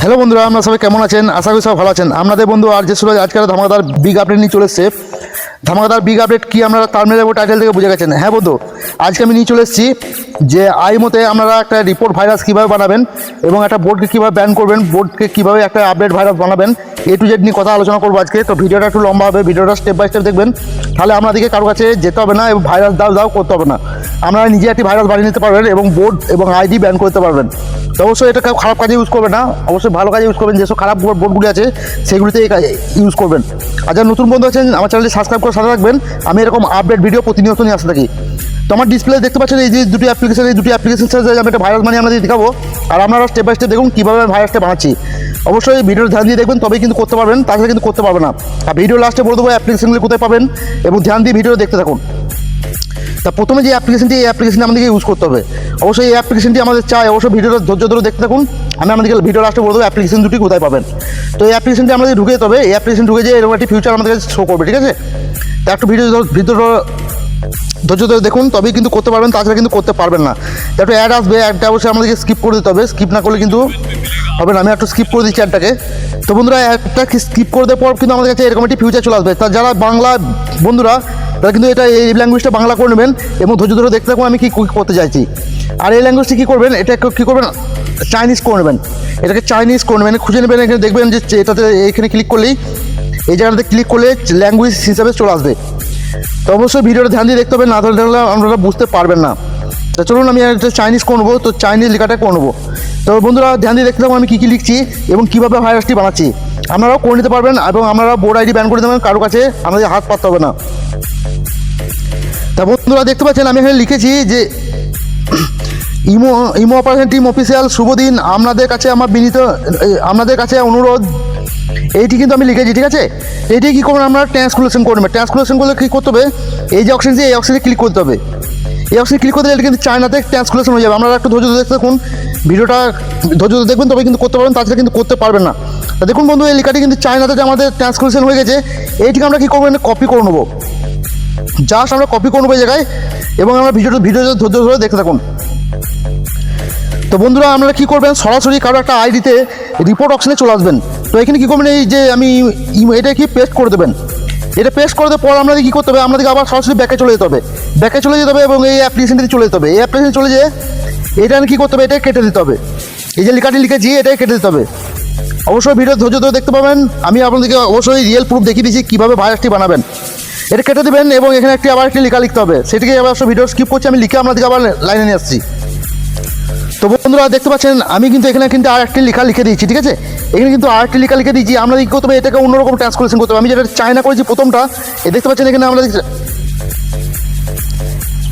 Hello বন্ধুরা, আমরা সবাই কেমন আছেন? আশা করি সব ভালো আছেন। আমাদের বন্ধু আর যে সুরজ আজকাল ধামাকাদার বিগ আপডেট নিয়ে চলে এসছে। ধামাকাদার বিগ আপডেট কি আপনারা তামিলের টাইটেল থেকে বুঝে গেছেন। হ্যাঁ বন্ধু, আজকে আমি নিয়ে চলে এসেছি যে আই মতে আপনারা একটা রিপোর্ট ভাইরাস কীভাবে বানাবেন এবং একটা বোর্ডকে কীভাবে ব্যান করবেন বোর্ডকে কীভাবে একটা আপডেট ভাইরাস বানাবেন এ টু জেড নিয়ে কথা আলোচনা করব আজকে। তো ভিডিওটা একটু লম্বা হবে, ভিডিওটা স্টেপ বাই স্টেপ দেখবেন। তাহলে আপনাদেরকে কারও কাছে যেতে হবে না এবং ভাইরাস দাও দাও করতে হবে না। আপনারা নিজে একটি ভাইরাস বানিয়ে নিতে পারবেন এবং বোর্ড এবং আইডি ব্যান করতে পারবেন। তো অবশ্যই এটা খারাপ কাজে ইউজ করবে না। অবশ্যই ভালো কাজে ইউজ করবেন। যেসব খারাপ বোর্ডগুলি আছে, সেগুলিতে ইউজ করবেন। আর যারা নতুন বন্ধু আছেন, আমার চ্যানেলটি সাবস্ক্রাইব করে সাথে রাখবেন আমি এরকম আপডেট ভিডিও প্রতিনিয়ত নিয়ে আসতে থাকি। তো আমার ডিসপ্লে দেখতে পাচ্ছেন এই যে দুটি অ্যাপ্লিকেশন এই দুটি অ্যাপ্লিকেশন আমি একটা ভাইরাস বানিয়ে আপনাদের দেখাবো, আর আপনারা স্টেপ বাই স্টেপ দেখুন কীভাবে আমি ভাইরাসটা বানাচ্ছি। অবশ্যই ভিডিওটা ধ্যান দিয়ে দেখবেন, তবেই কিন্তু করতে পারবেন, তাছাড়া কিন্তু করতে পারবে না। আর ভিডিও লাস্টে বলে দেবো অ্যাপ্লিকেশনগুলি কোথায় পাবেন, এবং ধ্যান দিয়ে ভিডিও দেখতে থাকুন। তা প্রথমে যে অ্যাপ্লিকেশনটি এই অ্যাপ্লিকেশনটি আমাদেরকে ইউজ করতে হবে। অবশ্যই এই অ্যাপ্লিকেশনটি আমাদের চাই, অবশ্যই ভিডিওটা ধৈর্য ধরে দেখতে থাকুন। আমি আমাদেরকে ভিডিও লাস্টে বলে দেবো অ্যাপ্লিকেশন দুটি কোথায় পাবেন। তো এই অ্যাপ্লিকেশনটি আমাদের ঢুকে যেতে হবে এই অ্যাপ্লিকেশন ঢুকে যে এরকম একটি ফিউচার আমাদের কাছে শো করবে, ঠিক আছে? তা একটু ভিডিও ভিডিও ধৈর্য ধরে দেখুন, তবেই কিন্তু করতে পারবেন, তাছাড়া কিন্তু করতে পারবেন না। একটু অ্যাড আসবে অ্যাডটা অবশ্যই আমাদেরকে স্কিপ করে দিতে হবে স্কিপ না করলে কিন্তু হবে না। আমি একটু স্কিপ করে দিচ্ছি অ্যাডটাকে তো বন্ধুরা, একটা স্কিপ করে দেওয়ার পর কিন্তু আমাদের কাছে এরকম একটি ফিউচার চলে আসবে। তা যারা বাংলা বন্ধুরা, তারা কিন্তু এটা এই ল্যাঙ্গুয়েজটা বাংলা করে নেবেন এবং ধৈর্য ধরে দেখতে থাকুন আমি কী করতে চাইছি। আর এই ল্যাঙ্গুয়েজটি কী করবেন? এটা কী করবেন? চাইনিজ করে নেবেন এটাকে চাইনিজ করে নেবেন খুঁজে নেবেন, এখানে দেখবেন যে এটাতে এখানে ক্লিক করলেই এই জায়গাটাতে ক্লিক করলে ল্যাঙ্গুয়েজ হিসাবে চলে আসবে। তো অবশ্যই ভিডিওটা ধ্যান দিয়ে দেখতে হবে, না তাহলে আপনারা বুঝতে পারবেন না। তো চলুন আমি একটা চাইনিজ করব তো চাইনিজ লেখাটা করব তো বন্ধুরা, ধ্যান দিয়ে দেখতে থাকুন আমি কী কী লিখছি এবং কীভাবে ভাইরাসটি বানাচ্ছি। আপনারাও করে নিতে পারবেন এবং আপনারা বোর্ড আইডি ব্যান করে দেবেন, কারও কাছে আমাদের হাত পাততে হবে না। তা বন্ধুরা, দেখতে পাচ্ছেন আমি এখানে লিখেছি যে imo imo operation team official শুভদিন আপনাদের কাছে আমার বিনীত আপনাদের কাছে অনুরোধ, এইটি কিন্তু আমি লিখেছি, ঠিক আছে? এইটি কী করবেন, আমরা ট্রান্সকুলেশন করবেন। ট্রান্সকুলেশন করলে কী করতে হবে? এই যে অপশন এই অপশনে ক্লিক করতে হবে। এই অপশনে ক্লিক করতে গেলে কিন্তু চায়নাতে ট্রান্সকুলেশন হয়ে যাবে। আপনারা একটু ধৈর্য ধরে দেখতে দেখুন, ভিডিওটা ধৈর্য ধরে দেখবেন, তবে কিন্তু করতে পারবেন, তাছাড়া কিন্তু করতে পারবেন না। তা দেখুন বন্ধু, এই লেখাটি কিন্তু চায়নাতে যে আমাদের ট্রান্সকুলেশন হয়ে গেছে, এইটিকে আমরা কী করব কপি করে নেব। জাস্ট আমরা কপি করব এই জায়গায়, এবং আমরা ভিডিওটা ভিডিও ধৈর্য ধরে দেখতে থাকুন। তো বন্ধুরা, আপনারা কী করবেন? সরাসরি কারও একটা আইডিতে রিপোর্ট অপশনে চলে আসবেন। তো এখানে কী করবেন? এই যে আমি এটা কি পেস্ট করে দেবেন? এটা পেস্ট করে দেওয়ার পর আপনাদের কী করতে হবে? আপনাদেরকে আবার সরাসরি ব্যাকে চলে যেতে হবে। ব্যাকে চলে যেতে হবে এবং এই অ্যাপ্লিকেশনটি চলে যেতে হবে। এই অ্যাপ্লিকেশন চলে যেয়ে এটা কী করতে হবে? এটাই কেটে দিতে হবে। এই যে লেখাটি লিখেছি, এটাই কেটে দিতে হবে। অবশ্যই ভিডিও ধৈর্য ধরে দেখতে পাবেন। আমি আপনাদেরকে অবশ্যই রিয়েল প্রুফ দেখিয়ে দিচ্ছি কীভাবে ভাইরাসটি বানাবেন। এটা কেটে দেবেন এবং এখানে একটি আবার একটি লেখা লিখতে হবে। সেটিকে আবার ভিডিও স্কিপ করছি, আমি লিখে আপনাদেরকে আবার লাইনে নিয়ে আসছি। তো বন্ধুরা দেখতে পাচ্ছেন, আমি কিন্তু এখানে কিন্তু আর একটি লেখা লিখে দিয়েছি, ঠিক আছে? এখানে কিন্তু আর একটি লেখা লিখে দিয়েছি, আমরা কী করতে হবে এটাকে অন্যরকম ট্রান্সলেশন করতে হবে। আমি যেটা চায়না করেছি প্রথমটা, এ দেখতে পাচ্ছেন এখানে আমরা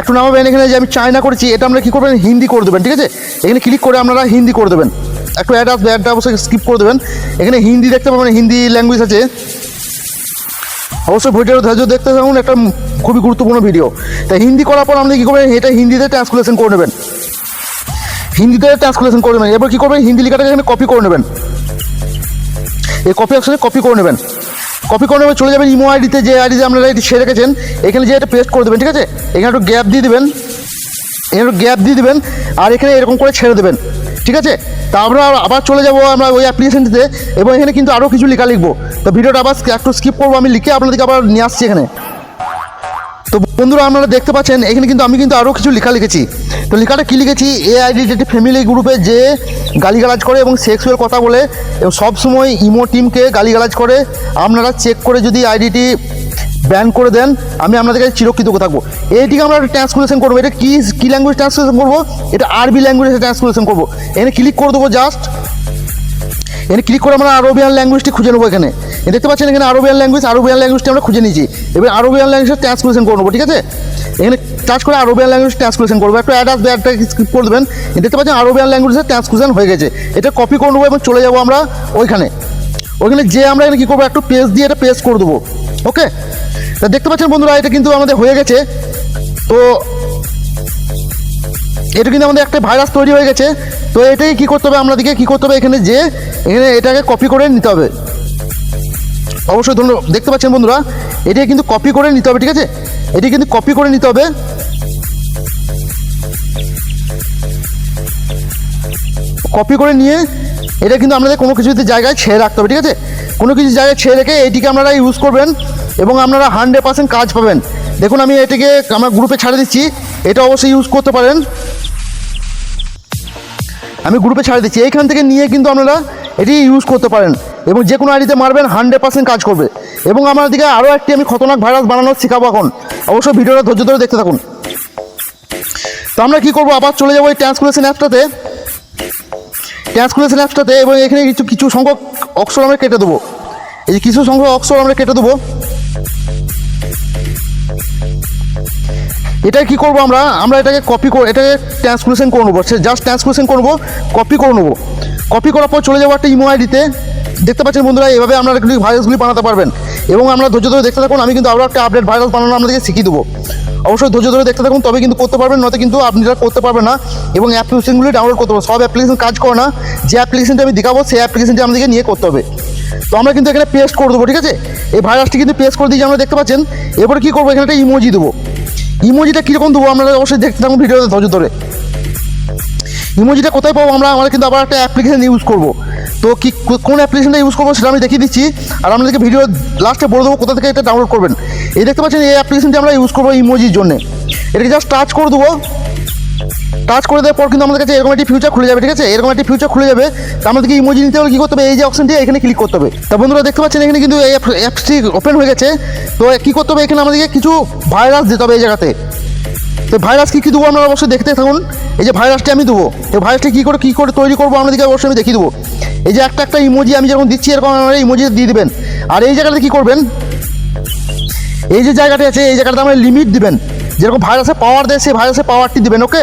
একটু নামাবেন এখানে যে আমি চায়না করেছি, এটা আমরা কী করবেন? হিন্দি করে দেবেন, ঠিক আছে? এখানে ক্লিক করে আপনারা হিন্দি করে দেবেন। একটু অ্যাড আসবে অ্যাডটা অবশ্যই স্কিপ করে দেবেন। এখানে হিন্দি দেখতে পাবেন হিন্দি ল্যাঙ্গুয়েজ আছে। অবশ্যই ভিডিওটা ধৈর্য দেখতে থাকুন, একটা খুবই গুরুত্বপূর্ণ ভিডিও তাই হিন্দি করার পর আপনি কী করবেন? এটা হিন্দিতে ট্রান্সলেশন করে নেবেন। হিন্দিতে ট্রান্সলেশন করে নেবেন। এবার কী করবেন? হিন্দি লেখাটাকে এখানে কপি করে নেবেন। এই কপি অপশনে কপি করে নেবেন। কপি করে নেবেন, চলে যাবেন ইমো আইডিতে, যে আইডিতে আপনারা এটি ছেড়ে রেখেছেন এখানে যে এটা পেস্ট করে দেবেন, ঠিক আছে? এখানে একটু গ্যাপ দিয়ে দেবেন। এখানে একটু গ্যাপ দিয়ে দেবেন, আর এখানে এরকম করে ছেড়ে দেবেন, ঠিক আছে? তা আমরা আবার চলে যাব আমরা ওই অ্যাপ্লিকেশনটিতে এবং এখানে কিন্তু আরও কিছু লেখা লিখব। তো ভিডিওটা আবার একটু স্কিপ করব, আমি লিখে আপনাদেরকে আবার নিয়ে আসছি এখানে। তো বন্ধুরা আপনারা দেখতে পাচ্ছেন, এখানে কিন্তু আমি কিন্তু আরও কিছু লেখা লিখেছি। তো লেখাটা কী লিখেছি? এ আইডি একটি ফ্যামিলি গ্রুপে যে গালিগালাজ করে এবং সেক্সুয়াল কথা বলে, এবং সবসময় ইমো টিমকে গালিগালাজ করে, আপনারা চেক করে যদি আইডিটি ব্যান করে দেন, আমি আপনাদের কাছে চিরকৃতজ্ঞ থাকব। এইটিকে আমরা ট্রান্সকুলেশন করব। এটা কী কী ল্যাঙ্গুয়েজ ট্রান্সলেশন করব? এটা আরবি ল্যাঙ্গুয়েজে ট্রান্সকুলেশন করব। এখানে ক্লিক করে দেবো জাস্ট এখানে ক্লিক করে আমরা আরবিয়ান ল্যাঙ্গুয়েজটি খুঁজে নেব এখানে। দেখতে পাচ্ছেন এখানে আরবিয়ান ল্যাঙ্গুয়েজ আরবিয়ান ল্যাঙ্গুয়েজটি আমরা খুঁজে নিয়েছি। এবার আরবিয়ান ল্যাঙ্গুয়েজের ট্রান্সলেশন করে নেব, ঠিক আছে? এখানে টাচ করে আরবিয়ান ল্যাঙ্গুয়েজ ট্রান্সলেশন করব। একটা অ্যাড আসবে অ্যাডটা স্কিপ করে দেবেন। দেখতে পাচ্ছেন আরবিয়ান ল্যাঙ্গুয়েজের ট্রান্সলেশন হয়ে গেছে। এটা কপি করে নেব এবং চলে যাব আমরা ওইখানে। ওইখানে যে আমরা এখানে কী করব? একটু পেজ দিয়ে এটা পেস্ট করে দেবো। ওকে তা দেখতে পাচ্ছেন বন্ধুরা, এটা কিন্তু আমাদের হয়ে গেছে। তো এটা কিন্তু আমাদের একটা ভাইরাস তৈরি হয়ে গেছে। তো এটাকে কী করতে হবে? আমাদেরকে কী করতে হবে এখানে? যে এখানে এটাকে কপি করে নিতে হবে। অবশ্যই ধন্যবাদ দেখতে পাচ্ছেন বন্ধুরা, এটাকে কিন্তু কপি করে নিতে হবে, ঠিক আছে? এটি কিন্তু কপি করে নিতে হবে। কপি করে নিয়ে এটা কিন্তু আপনাদের কোনো কিছুতে জায়গায় ছেড়ে রাখতে হবে, ঠিক আছে? কোনো কিছু জায়গায় ছেড়ে রেখে এইটিকে আপনারা ইউজ করবেন এবং আপনারা হান্ড্রেড পার্সেন্ট কাজ পাবেন। দেখুন, আমি এটিকে আমার গ্রুপে ছাড়ে দিচ্ছি। এটা অবশ্যই ইউজ করতে পারেন। আমি গ্রুপে ছাড়ে দিচ্ছি। এইখান থেকে নিয়ে কিন্তু আপনারা এটি ইউজ করতে পারেন। এবং যে কোনো আইডিতে মারবেন হান্ড্রেড পার্সেন্ট কাজ করবে। এবং আমার দিকে আরও একটি আমি খতরনাক ভাইরাস বানানোর শেখাবো এখন। অবশ্যই ভিডিওটা ধৈর্য ধরে দেখতে থাকুন। তো আমরা কী করব? আবার চলে যাব এই ট্রান্সকুলেশন অ্যাপটাতে ট্রান্সকুলেশন অ্যাপটাতে এবং এখানে কিছু কিছু সংখ্যক অক্ষর আমরা কেটে দেবো। এই কিছু সংখ্যক অক্ষর আমরা কেটে দেবো। এটা কি করব আমরা? আমরা এটাকে কপি করে এটাকে ট্রান্সক্লুশন করে নেব। জাস্ট ট্রান্সক্লুশন করব কপি করে নেব। কপি করার পর চলে যাব একটা ইমো আইডিতে দেখতে পাচ্ছেন বন্ধুরা, এভাবে আপনারা কিন্তু ভাইরাসগুলি বানাতে পারবেন। এবং আমরা ধৈর্য ধরে দেখতে থাকুন, আমি কিন্তু আরও একটা আপডেট ভাইরাস বানানো আপনাদেরকে শিখিয়ে দেবো। অবশ্যই ধৈর্য ধরে দেখতে থাকুন, তবে কিন্তু করতে পারবেন, নয়তো কিন্তু আপনি এটা করতে পারবেন না। এবং অ্যাপ্লিকেশনগুলি ডাউনলোড করতে হবে। সব অ্যাপ্লিকেশন কাজ করে না। যে অ্যাপ্লিকেশনটা আমি দেখাবো, সেই অ্যাপ্লিকেশনটি আমাদেরকে নিয়ে করতে হবে। তো আমরা কিন্তু এখানে পেস্ট করে দেবো, ঠিক আছে? এই ভাইরাসটি কিন্তু পেস্ট করে দিয়ে আমরা দেখতে পাচ্ছেন। এরপরে কী করব? এখানে একটা ইমোজি দেবো। ইমোজিটা কীরকম দেবো আমরা অবশ্যই দেখতে থাকুন ভিডিওতে ধৈর্য ধরে। ইমোজিটা কোথায় পাবো আমরা? আমরা কিন্তু আবার একটা অ্যাপ্লিকেশান ইউজ করব। তো কি কোন অ্যাপ্লিকেশনটা ইউজ করব সেটা আমি দেখিয়ে দিচ্ছি। আর আপনাদেরকে ভিডিও লাস্টে বলে দেবো কোথা থেকে এটা ডাউনলোড করবেন। এই দেখতে পাচ্ছেন এই অ্যাপ্লিকেশনটি আমরা ইউজ করব ইমোজির জন্য। এটাকে জাস্ট টাচ করে দেবো। টাচ করে দেওয়ার পর কিন্তু আমাদের কাছে এরকম একটি ফিউচার খুলে যাবে, ঠিক আছে? এরকম একটি ফিউচার খুলে যাবে। তো আমাদেরকে ইমোজি নিতে হলে কী করতে হবে? এই যে অপশনটি এখানে ক্লিক করতে হবে। তা বন্ধুরা, দেখতে পাচ্ছেন, এখানে কিন্তু এই অ্যাপসটি ওপেন হয়ে গেছে। তো কী করতে হবে? এখানে আমাদেরকে কিছু ভাইরাস দিতে হবে এই জায়গাতে। তো ভাইরাস কী কী দেবো আপনারা অবশ্যই দেখতে থাকুন। এই যে ভাইরাসটি আমি দেবো। এই ভাইরাসটি কী করে কী করে তৈরি করব আপনাদেরকে অবশ্যই আমি দেখিয়ে দেবো। এই যে একটা একটা ইমোজি আমি যেরকম দিচ্ছি, এরকম আপনারা ইমোজি দিয়ে দেবেন। আর এই জায়গাতে কী করবেন? এই যে জায়গাটি আছে, এই জায়গাটা আমরা লিমিট দিবেন। যেরকম ভাইরাসে পাওয়ার দেয়, সেই ভাইরাসে পাওয়ারটি দিবেন ওকে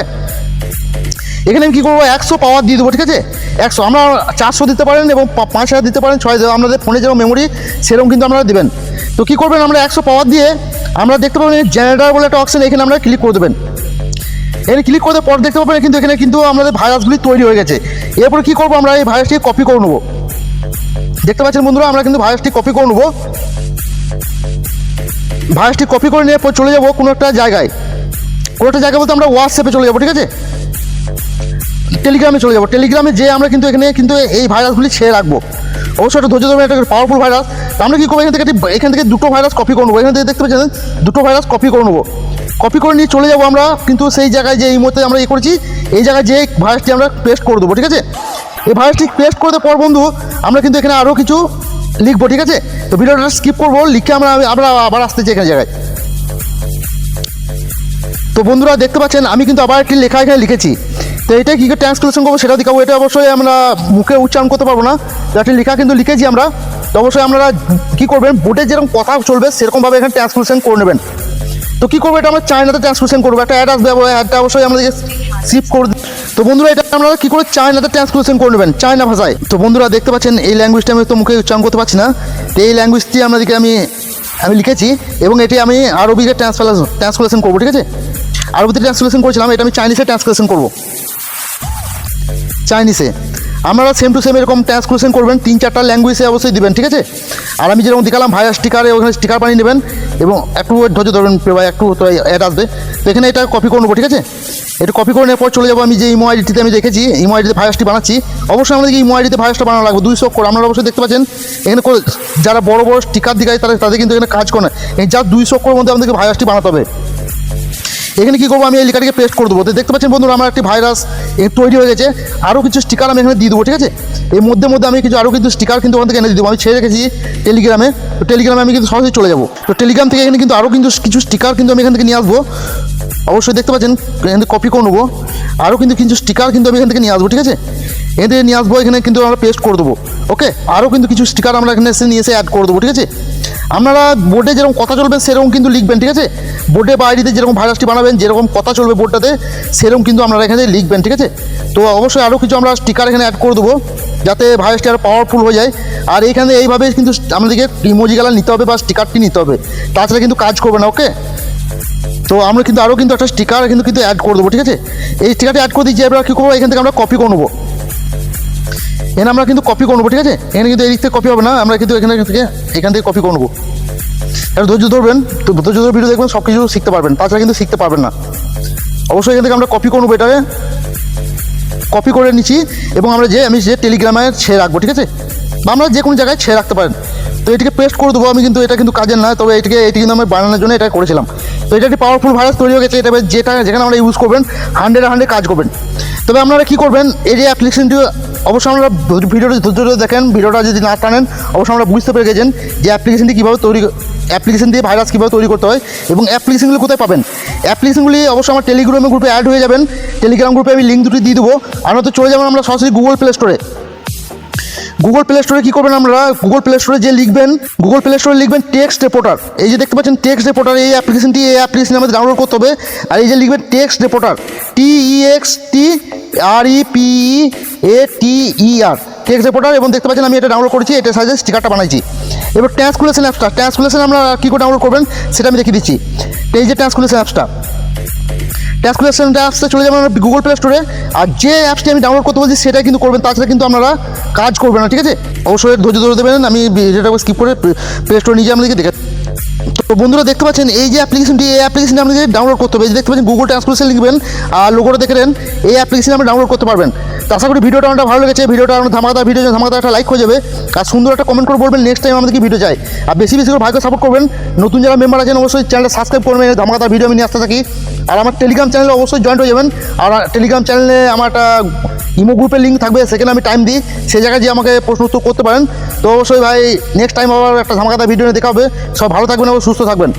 এখানে আমি কী করব? একশো পাওয়ার দিয়ে দেবো, ঠিক আছে? একশো, আমরা চারশো দিতে পারেন এবং পাঁচ হাজার দিতে পারেন, ছয় হাজার আপনাদের ফোনে যেরকম মেমোরি সেরকম কিন্তু আপনারা দেবেন। তো কী করবেন? আমরা একশো পাওয়ার দিয়ে আমরা দেখতে পাবেন জেনারেটার বলে একটা অপশন এখানে আমরা ক্লিক করে দেবেন। এখানে ক্লিক করতে পর দেখতে পাবেন কিন্তু এখানে কিন্তু আমাদের ভাইরাসগুলি তৈরি হয়ে গেছে। এরপরে কী করব আমরা? এই ভাইরাসটি কপি করে নেব। দেখতে পাচ্ছেন বন্ধুরা, আমরা কিন্তু ভাইরাসটি কপি করে নেব। ভাইরাসটি কপি করে নিয়ে চলে যাব কোনো একটা জায়গায়। কোনো একটা জায়গা বলতে আমরা হোয়াটসঅ্যাপে চলে যাব, ঠিক আছে? টেলিগ্রামে চলে যাব। টেলিগ্রামে যে আমরা কিন্তু এখানে কিন্তু এই ভাইরাসগুলি ছেড়ে রাখব। অবশ্যই একটা ধৈর্য ধরবেন একটা পাওয়ারফুল ভাইরাস তো আমরা কী করব? এখান থেকে এখান থেকে দুটো ভাইরাস কপি করে নেব। এখান থেকে দেখতে পাচ্ছেন, দুটো ভাইরাস কপি করে নেব। কপি করে নিয়ে চলে যাব আমরা কিন্তু সেই জায়গায় যে এই মুহূর্তে আমরা ইয়ে করেছি। এই জায়গায় যে ভাইরাসটি আমরা পেস্ট করে দেবো, ঠিক আছে? এই ভাইরাসটি পেস্ট করে পর বন্ধু, আমরা কিন্তু এখানে আরও কিছু লিখব, ঠিক আছে? তো ভিডিওটা স্কিপ করব, লিখে আমরা আমরা আবার আসতেছি এখানে জায়গায়। তো বন্ধুরা, দেখতে পাচ্ছেন, আমি কিন্তু আবার একটি লেখা এখানে লিখেছি। তো এটা কী করে ট্রান্সলেশন করব সেটা দেখাবো। এটা অবশ্যই আমরা মুখে উচ্চারণ করতে পারব না। তো একটি লেখা কিন্তু লিখেছি আমরা। তো অবশ্যই আপনারা কী করবেন, বোর্ডে যেরকম কথা চলবে সেরকমভাবে এখানে ট্রান্সলেশন করে নেবেন। তো কী করব, এটা আমরা চায়নাতে ট্রান্সলেশন করব। একটা অ্যাড আসবে অ্যাডটা অবশ্যই আমাদেরকে শিফট করে তো বন্ধুরা, এটা আপনারা কী করে চায়নাতে ট্রান্সলেশন করে নেবেন, চায়না ভাষায়। তো বন্ধুরা, দেখতে পাচ্ছেন এই ল্যাঙ্গুয়েজটা আমি তো মুখে উচ্চারণ করতে পারছি না। তো এই ল্যাঙ্গুয়েজটি আমাদেরকে আমি আমি লিখেছি এবং এটি আমি আরবিকে ট্রান্সলেশন ট্রান্সলেশন করব, ঠিক আছে? আরবিতে ট্রান্সলেশন করেছিলাম, এটা আমি চাইনিজে ট্রান্সলেশন করব। চাইনিজে। আপনারা সেম টু সেম এরকম ট্রান্সক্লুশন করবেন, তিন চারটা ল্যাঙ্গুয়েজে অবশ্যই দেবেন, ঠিক আছে? আর আমি যেরকম দেখালাম, ভাইয়া স্টিকারে ওখানে স্টিকার বানিয়ে নেবেন এবং একটু ধৈর্য ধরবেন ভাই, একটু তো অ্যাড আসবে। তো এখানে এটা কপি করে নেব, ঠিক আছে? এটা কপি করে নেওয়ার পর চলে যাব আমি যে ইমো আইডিতে, আমি দেখেছি, ইমো আইডিতে ভাইরাসটি বানাচ্ছি। অবশ্যই আমাদেরকে ইমো আইডিতে ভাইরাসটা বানানো লাগবে, দুইশো করে আপনারা অবশ্যই দেখতে পাচ্ছেন, এখানে যারা বড় বড় স্টিকার দিকায় তারা তাদের কিন্তু এখানে কাজ করে না। এই যা দুইশো করে মধ্যে আমাদেরকে ভাইরাসটি বানাতে হবে। এখানে কী করব? আমি এই লেখাটিকে পেস্ট করে দেবো। দেখতে পাচ্ছেন বন্ধুরা, আমার একটি ভাইরাস তৈরি হয়ে গেছে। আরও কিছু স্টিকার আমি এখানে দিয়ে দেবো, ঠিক আছে? এর মধ্যে মধ্যে আমি কিছু আরও কিন্তু স্টিকার কিন্তু ওখান থেকে এনে দিয়ে দেবো। আমি ছেড়ে রেখেছি টেলিগ্রামে তো টেলিগ্রামে আমি কিন্তু সহজেই চলে যাব। তো টেলিগ্রাম থেকে এখানে কিন্তু আরও কিন্তু কিছু স্টিকার কিন্তু আমি এখান থেকে নিয়ে আসব। অবশ্যই দেখতে পাচ্ছেন, এখান থেকে কপি করে নেব। আরও কিন্তু কিছু স্টিকার কিন্তু আমি এখান থেকে নিয়ে আসব, ঠিক আছে? এখান থেকে নিয়ে আসব, এখানে কিন্তু আমরা পেস্ট করে দেবো। ওকে আরও কিন্তু কিছু স্টিকার আমরা এখানে এসে নিয়ে এসে অ্যাড করে দেবো, ঠিক আছে? আপনারা বোর্ডে যেরকম কথা চলবে, সেরকম কিন্তু লিখবেন, ঠিক আছে? বোর্ডে বা আইডিতে যেরকম ভাইরাসটি বানাবেন, যেরকম কথা চলবে বোর্ডটাতে সেরকম কিন্তু আপনারা এখানে লিখবেন, ঠিক আছে? তো অবশ্যই আরও কিছু আমরা স্টিকার এখানে অ্যাড করে দেবো, যাতে ভাইরাসটি আরও পাওয়ারফুল হয়ে যায়। আর এইখানে এইভাবে কিন্তু আমাদেরকে ইমোজি গালা নিতে হবে বা স্টিকারটি নিতে হবে। তাছাড়া কিন্তু কাজ করবে না ওকে তো আমরা কিন্তু আরও কিন্তু একটা স্টিকার কিন্তু কিন্তু অ্যাড করে দেবো, ঠিক আছে? এই স্টিকারটি অ্যাড করে দিচ্ছি, এবার কী করব? এখান থেকে আমরা কপি করে নেব। এখানে আমরা কিন্তু কপি করব ঠিক আছে? এখানে কিন্তু এদিক থেকে কপি হবে না, আমরা কিন্তু এখানে থেকে এখান থেকে কপি করব এবার ধৈর্য ধরবেন, তো ধৈর্য ধরে ভিডিও দেখবেন সব কিছু শিখতে পারবেন, তাছাড়া কিন্তু শিখতে পারবেন না। অবশ্যই এখান থেকে আমরা কপি করে নেব এটাকে। কপি করে নিচ্ছি, এবং আমরা যে, আমি যে টেলিগ্রামে ছেড়ে রাখব, ঠিক আছে? বা আমরা যে কোনো জায়গায় ছেড়ে রাখতে পারেন। তো এটাকে পেস্ট করে দেবো, আমি কিন্তু এটা কিন্তু কাজের নয় তবে এটাকে, এটি কিন্তু আমি বানানোর জন্য এটা করেছিলাম। তো এটা একটি পাওয়ারফুল ভাইরাস তৈরি হয়ে গেছে, এটা যেটা, যেখানে আমরা ইউজ করবেন হান্ড্রেড হান্ড্রেড কাজ করবেন। তবে আপনারা কী করবেন, এই যে অ্যাপ্লিকেশনটি অবশ্যই আমরা ভিডিওটা ধৈর্য ধরে দেখেন, ভিডিওটা যদি না টানেন, অবশ্যই আমরা বুঝতে পেরে গেছেন যে অ্যাপ্লিকেশনটি কীভাবে তৈরি অ্যাপ্লিকেশন দিয়ে ভাইরাস কীভাবে তৈরি করতে হয় এবং অ্যাপ্লিকেশনগুলো কোথায় পাবেন। অ্যাপ্লিকেশনগুলি অবশ্যই আমার টেলিগ্রামে গ্রুপে অ্যাড হয়ে যাবেন। টেলিগ্রাম গ্রুপে আমি লিঙ্ক দুটি দিয়ে দেবো। আর হয়তো চলে যাবেন আমরা সরাসরি গুগল প্লে স্টোরে গুগল প্লে স্টোরে কী করবেন আমরা গুগল প্লে স্টোরে যে লিখবেন গুগল প্লে স্টোরে লিখবেন টেক্সট রিপোর্টার এই যে দেখতে পাচ্ছেন টেক্সট রিপোর্টার এই অ্যাপ্লিকেশনটি এই অ্যাপ্লিকেশন আমাদের ডাউনলোড করতে হবে। আর এই যে লিখবেন text reporter T E X T R E P A T E R text reporter এবং দেখতে পাচ্ছেন আমি এটা ডাউনলোড করেছি, এটা সাইজে স্টিকারটা বানাইছি। এবার ট্রান্সকুলেশন অ্যাপসটা ট্রান্সকুলেশন আমরা কী করে ডাউনলোড করবেন, সেটা আমি দেখিয়ে দিচ্ছি। এই যে ট্রান্সকুলেশন অ্যাপসটা ট্যাক্সকুলেশন অ্যাপসে চলে যাবেন গুগল প্লে স্টোরে আর যে অ্যাপসটি আমি ডাউনলোড করতে বলছি সেটাই কিন্তু করবেন, তাছাড়া কিন্তু আপনারা কাজ করবে না, ঠিক আছে? অবশ্যই ধৈর্য ধরে দেবেন, আমি যেটা স্কিপ করে প্লে স্টোরে নিয়ে যাবেন দেখে তো বন্ধুরা দেখতে পাচ্ছেন, এই যে অ্যাপ্লিকেশনটি এই অ্যাপ্লিকেশনটি আপনাদের ডাউনলোড করতে হবে দেখতে পাচ্ছেন গুগল ট্রান্সলেশন লিখবেন আর লোগোটা দেখে নেন, এই অ্যাপ্লিকেশন আপনি ডাউনলোড করতে পারবেন। তো আশা করি ভিডিওটা আমার ভালো লেগেছে, ভিডিওটা আমার ধামাকাদার ভিডিও ধামাকাদার একটা লাইক হয়ে যাবে, আর সুন্দর একটা কমেন্ট করে বলবেন নেক্সট টাইম আমাদেরকে ভিডিও চাই। আর বেশি বেশি করে ভাইকে সাপোর্ট করবেন, নতুন যারা মেম্বার আছেন, অবশ্যই চ্যানেলটা সাবস্ক্রাইব করবেন ধামাকাদার ভিডিও আমি নিয়ে আসতে থাকি। আর আমার টেলিগ্রাম চ্যানেলে অবশ্যই জয়েন্ট হয়ে যাবেন, আর টেলিগ্রাম চ্যানেলে আমার একটা ইমো গ্রুপের লিঙ্ক থাকবে, সেখানে আমি টাইম দিই, সেই জায়গায় যে আমাকে প্রশ্ন উত্তর করতে পারেন। তো অবশ্যই ভাই নেক্সট টাইম আবার একটা ধামাকাদার ভিডিও নিয়ে দেখা হবে। সব ভালো থাকবেন এবং সুস্থ থাকবেন।